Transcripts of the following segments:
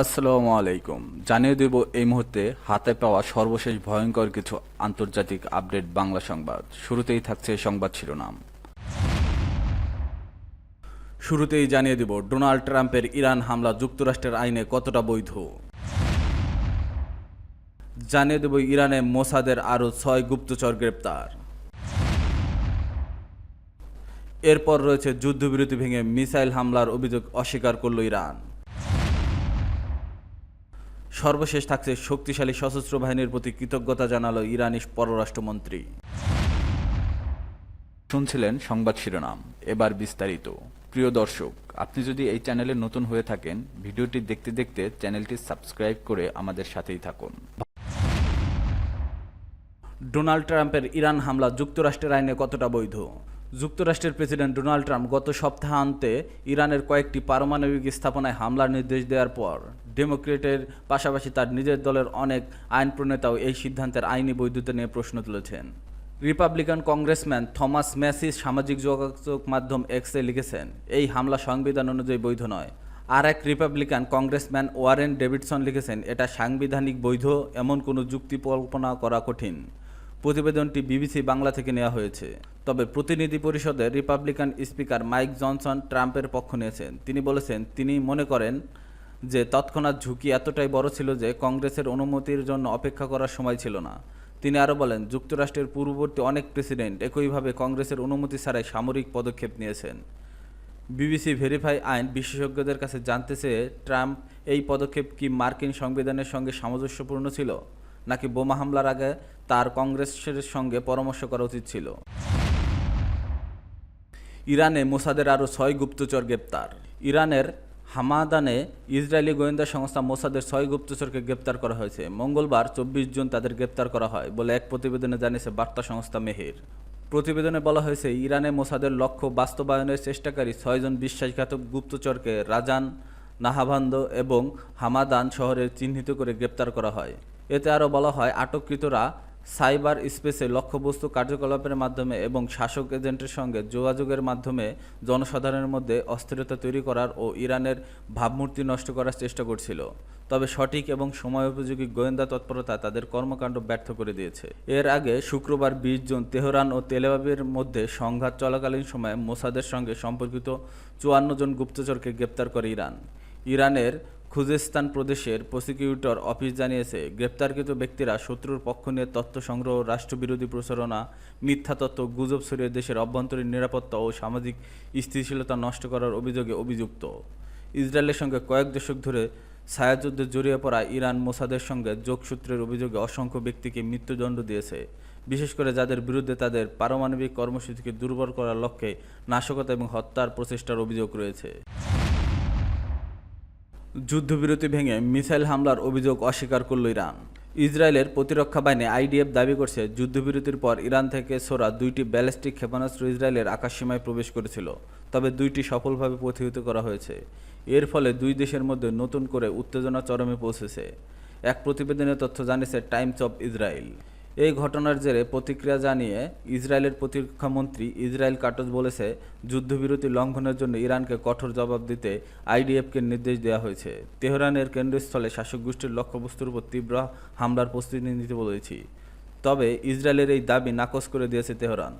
আসসালামু আলাইকুম। জানিয়ে দেব এই মুহূর্তে হাতে পাওয়া সর্বশেষ ভয়ঙ্কর কিছু আন্তর্জাতিক আপডেট বাংলা সংবাদ। শুরুতেই থাকছে সংবাদ শিরোনাম। শুরুতেই জানিয়ে দেব, ডোনাল্ড ট্রাম্পের ইরান হামলা যুক্তরাষ্ট্রের আইনে কতটা বৈধ? জানিয়ে দেব, ইরানে মোসাদের আরও ছয় গুপ্তচর গ্রেপ্তার। এরপর রয়েছে যুদ্ধবিরতি ভেঙে মিসাইল হামলার অভিযোগ অস্বীকার করল ইরান। সর্বশেষ থাকছে শক্তিশালী সশস্ত্র বাহিনীর প্রতি কৃতজ্ঞতা জানালো ইরানি পররাষ্ট্রমন্ত্রী। শুনছিলেন সংবাদ শিরোনাম এবার বিস্তারিত। প্রিয় দর্শক আপনি যদি এই চ্যানেলে নতুন হয়ে থাকেন ভিডিওটি দেখতে দেখতে চ্যানেলটি সাবস্ক্রাইব করে আমাদের সাথেই থাকুন। ডোনাল্ড ট্রাম্পের ইরান হামলা যুক্তরাষ্ট্রের আইনে কতটা বৈধ? যুক্তরাষ্ট্রের প্রেসিডেন্ট ডোনাল্ড ট্রাম্প গত সপ্তাহান্তে ইরানের কয়েকটি পারমাণবিক স্থাপনায় হামলার নির্দেশ দেওয়ার পর ডেমোক্রেটের পাশাপাশি তার নিজের দলের অনেক আইন প্রণেতাও এই সিদ্ধান্তের আইনি বৈধতা নিয়ে প্রশ্ন তুলেছেন। রিপাবলিকান কংগ্রেসম্যান থমাস ম্যাসিস সামাজিক যোগাযোগ মাধ্যম এক্সে লিখেছেন, এই হামলা সংবিধান অনুযায়ী বৈধ নয়। আর এক রিপাবলিকান কংগ্রেসম্যান ওয়ারেন ডেভিডসন লিখেছেন, এটা সাংবিধানিক বৈধ, এমন কোনো যুক্তি কল্পনা করা কঠিন। প্রতিবেদনটি বিবিসি বাংলা থেকে নেওয়া হয়েছে। তবে প্রতিনিধি পরিষদের রিপাবলিকান স্পিকার মাইক জনসন ট্রাম্পের পক্ষ নিয়েছেন। তিনি বলেছেন, তিনি মনে করেন যে তৎক্ষণাৎ ঝুঁকি এতটাই বড় ছিল যে কংগ্রেসের অনুমতির জন্য অপেক্ষা করার সময় ছিল না। তিনি আরও বলেন, যুক্তরাষ্ট্রের পূর্ববর্তী অনেক প্রেসিডেন্ট একইভাবে কংগ্রেসের অনুমতি ছাড়াই সামরিক পদক্ষেপ নিয়েছেন। বিবিসি ভেরিফাই আইন বিশেষজ্ঞদের কাছে জানতে চেয়ে ট্রাম্প, এই পদক্ষেপ কি মার্কিন সংবিধানের সঙ্গে সামঞ্জস্যপূর্ণ ছিল, নাকি বোমা হামলার আগে তার কংগ্রেসের সঙ্গে পরামর্শ করা উচিত ছিল? ইরানে মোসাদের আরও ছয় গুপ্তচর গ্রেপ্তার। ইরানের হামাদানে ইসরায়েলি গোয়েন্দা সংস্থা মোসাদের ছয় গুপ্তচরকে গ্রেপ্তার করা হয়েছে। মঙ্গলবার চব্বিশ জুন তাদের গ্রেপ্তার করা হয় বলে এক প্রতিবেদনে জানিয়েছে বার্তা সংস্থা মেহের। প্রতিবেদনে বলা হয়েছে, ইরানে মোসাদের লক্ষ্য বাস্তবায়নের চেষ্টাকারী ছয়জন বিশ্বাসঘাতক গুপ্তচরকে রাজান, নাহাভান্দ এবং হামাদান শহরে চিহ্নিত করে গ্রেপ্তার করা হয়। এতে আরও বলা হয়, আটককৃতরা সাইবার স্পেসে লক্ষ্যবস্তু কার্যকলাপের মাধ্যমে এবং শাসক এজেন্টের সঙ্গে যোগাযোগের মাধ্যমে জনসাধারণের মধ্যে অস্থিরতা তৈরি করার ও ইরানের ভাবমূর্তি নষ্ট করার চেষ্টা করছিল। তবে সঠিক এবং সময়োপযোগী গোয়েন্দা তৎপরতা তাদের কর্মকাণ্ড ব্যর্থ করে দিয়েছে। এর আগে শুক্রবার বিশ জুন তেহরান ও তেলেবাবের মধ্যে সংঘাত চলাকালীন সময়ে মোসাদের সঙ্গে সম্পর্কিত চুয়ান্ন জন গুপ্তচরকে গ্রেপ্তার করে ইরান। ইরানের খুজেস্তান প্রদেশের প্রসিকিউটর অফিস জানিয়েছে, গ্রেপ্তারকৃত ব্যক্তিরা শত্রুর পক্ষ নিয়ে তথ্য সংগ্রহ, রাষ্ট্রবিরোধী প্রচারণা, মিথ্যা তথ্য গুজব ছড়িয়ে দেশের অভ্যন্তরীণ নিরাপত্তা ও সামাজিক স্থিতিশীলতা নষ্ট করার অভিযোগে অভিযুক্ত। ইসরায়েলের সঙ্গে কয়েক দশক ধরে ছায়াযুদ্ধে জড়িয়ে পড়া ইরান মোসাদের সঙ্গে যোগসূত্রের অভিযোগে অসংখ্য ব্যক্তিকে মৃত্যুদণ্ড দিয়েছে। বিশেষ করে যাদের বিরুদ্ধে তাদের পারমাণবিক কর্মসূচিকে দুর্বল করার লক্ষ্যে নাশকতা এবং হত্যার প্রচেষ্টার অভিযোগ রয়েছে। যুদ্ধবিরতি ভেঙে মিসাইল হামলার অভিযোগ অস্বীকার করল ইরান। ইসরায়েলের প্রতিরক্ষা বাহিনী আইডিএফ দাবি করছে, যুদ্ধবিরতির পর ইরান থেকে ছোড়া দুইটি ব্যালিস্টিক ক্ষেপণাস্ত্র ইসরায়েলের আকাশসীমায় প্রবেশ করেছিল, তবে দুইটি সফলভাবে প্রতিহত করা হয়েছে। এর ফলে দুই দেশের মধ্যে নতুন করে উত্তেজনা চরমে পৌঁছেছে। এক প্রতিবেদনে তথ্য জানিয়েছে টাইমস অব ইসরায়েল। এই ঘটনার জেরে প্রতিক্রিয়া জানিয়ে ইসরায়েলের প্রতিরক্ষামন্ত্রী ইসরায়েল কাটজ বলেছে, যুদ্ধবিরতি লঙ্ঘনের জন্য ইরানকে কঠোর জবাব দিতে আইডিএফকে নির্দেশ দেওয়া হয়েছে। তেহরানের কেন্দ্রস্থলে শাসক গোষ্ঠীর লক্ষ্যবস্তুর উপর তীব্র হামলার প্রস্তুতি নিতে বলেছি। তবে ইসরায়েলের এই দাবি নাকচ করে দিয়েছে তেহরান।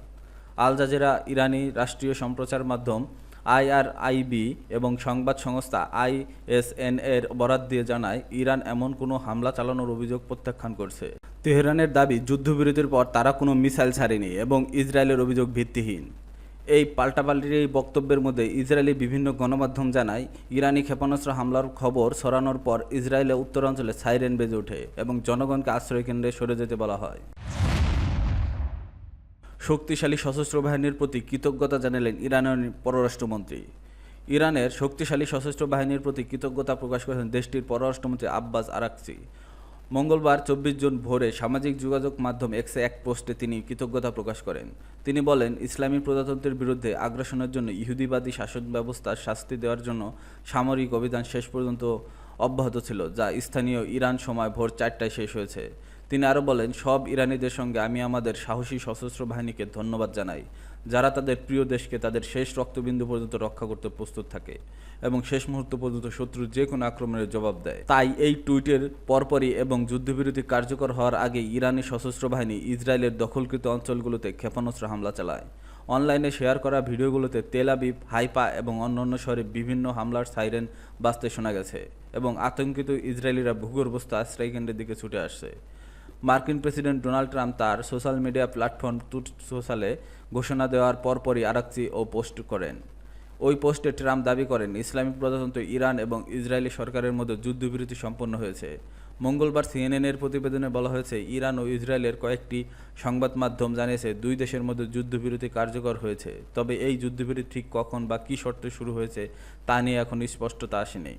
আল জাজেরা ইরানি রাষ্ট্রীয় সম্প্রচার মাধ্যম আইআরআইবি এবং সংবাদ সংস্থা আইএসএন এর বরাত দিয়ে জানায়, ইরান এমন কোনো হামলা চালানোর অভিযোগ প্রত্যাখ্যান করছে। তেহরানের দাবি, যুদ্ধবিরতির পর তারা কোনো মিসাইল ছাড়েনি এবং ইসরায়েলের অভিযোগ ভিত্তিহীন। এই পাল্টাপাল্টির এই বক্তব্যের মধ্যে ইসরায়েলি বিভিন্ন গণমাধ্যম জানায়, ইরানি ক্ষেপণাস্ত্র হামলার খবর ছড়ানোর পর ইসরায়েলের উত্তরাঞ্চলে সাইরেন বেজে ওঠে এবং জনগণকে আশ্রয় কেন্দ্রে সরে যেতে বলা হয়। শক্তিশালী সশস্ত্র বাহিনীর প্রতি কৃতজ্ঞতা জানালেন ইরানের পররাষ্ট্রমন্ত্রী। ইরানের শক্তিশালী সশস্ত্র বাহিনীর প্রতি কৃতজ্ঞতা প্রকাশ করেছেন দেশটির পররাষ্ট্রমন্ত্রী আব্বাস আরাকচি। মঙ্গলবার চব্বিশ জুন ভোরে সামাজিক যোগাযোগ মাধ্যম এক্সে এক পোস্টে তিনি কৃতজ্ঞতা প্রকাশ করেন। তিনি বলেন, ইসলামী প্রজাতন্ত্রের বিরুদ্ধে আগ্রাসনের জন্য ইহুদিবাদী শাসন ব্যবস্থার শাস্তি দেওয়ার জন্য সামরিক অভিযান শেষ পর্যন্ত অব্যাহত ছিল, যা স্থানীয় ইরান সময় ভোর চারটায় শেষ হয়েছে। তিনি আরও বলেন, সব ইরানিদের সঙ্গে আমি আমাদের সাহসী সশস্ত্র বাহিনীকে ধন্যবাদ জানাই, যারা তাদের প্রিয় দেশকে তাদের শেষ রক্তবিন্দু পর্যন্ত রক্ষা করতে প্রস্তুত থাকে এবং শেষ মুহূর্ত পর্যন্ত শত্রুর যে কোনো আক্রমণের জবাব দেয়। তাই এই টুইটের পরপরই এবং যুদ্ধবিরতি কার্যকর হওয়ার আগে ইরানি সশস্ত্র বাহিনী ইসরায়েলের দখলকৃত অঞ্চলগুলোতে ক্ষেপণাস্ত্র হামলা চালায়। অনলাইনে শেয়ার করা ভিডিওগুলোতে তেল আবিব, হাইপা এবং অন্যান্য শহরে বিভিন্ন হামলার সাইরেন বাজতে শোনা গেছে এবং আতঙ্কিত ইসরায়েলিরা ভূগর্ভস্থ আশ্রয়কেন্দ্রের দিকে ছুটে আসছে। মার্কিন প্রেসিডেন্ট ডোনাল্ড ট্রাম্প তার সোশ্যাল মিডিয়া প্ল্যাটফর্ম টুট সোশ্যালে ঘোষণা দেওয়ার পরপরই আরাকচি ও পোস্ট করেন। ওই পোস্টে ট্রাম্প দাবি করেন, ইসলামিক প্রজাতন্ত্র ইরান এবং ইসরায়েলি সরকারের মধ্যে যুদ্ধবিরতি সম্পন্ন হয়েছে। মঙ্গলবার সিএনএনের প্রতিবেদনে বলা হয়েছে, ইরান ও ইসরায়েলের কয়েকটি সংবাদ মাধ্যম জানিয়েছে, দুই দেশের মধ্যে যুদ্ধবিরতি কার্যকর হয়েছে। তবে এই যুদ্ধবিরতি ঠিক কখন বা কী শর্তে শুরু হয়েছে তা নিয়ে এখন স্পষ্টতা আসেনি।